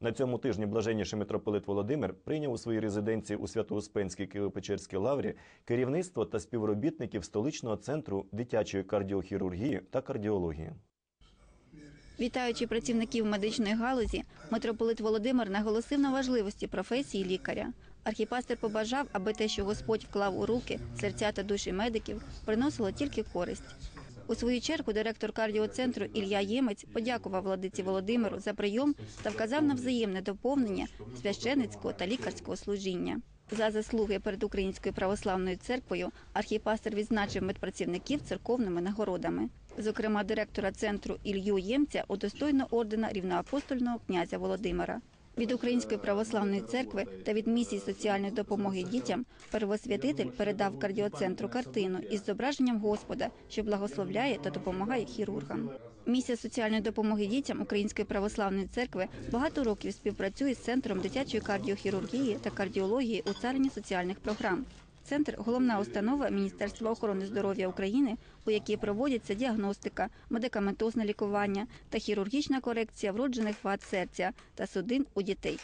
На цьому тижні блаженніший митрополит Володимир прийняв у своїй резиденції у Свято-Успенській Києво-Печерській лаврі керівництво та співробітників столичного центру дитячої кардіохірургії та кардіології. Вітаючи працівників медичної галузі, митрополит Володимир наголосив на важливості професії лікаря. Архіпастер побажав, аби те, що Господь вклав у руки, серця та душі медиків, приносило тільки користь. У свою чергу директор кардіоцентру Ілля Ємець подякував владиці Володимиру за прийом та вказав на взаємне доповнення священицького та лікарського служіння. За заслуги перед Українською православною церквою архіпастер відзначив медпрацівників церковними нагородами. Зокрема, директора центру Ілью Ємця удостоєно ордена рівноапостольного князя Володимира. Від Української православної церкви та від місії соціальної допомоги дітям первосвятитель передав кардіоцентру картину із зображенням Господа, що благословляє та допомагає хірургам. Місія соціальної допомоги дітям Української православної церкви багато років співпрацює з центром дитячої кардіохірургії та кардіології у царині соціальних програм. Центр головна установа Міністерства охорони здоров'я України, у якій проводяться діагностика, медикаментозне лікування та хірургічна корекція вроджених вад серця та судин у дітей.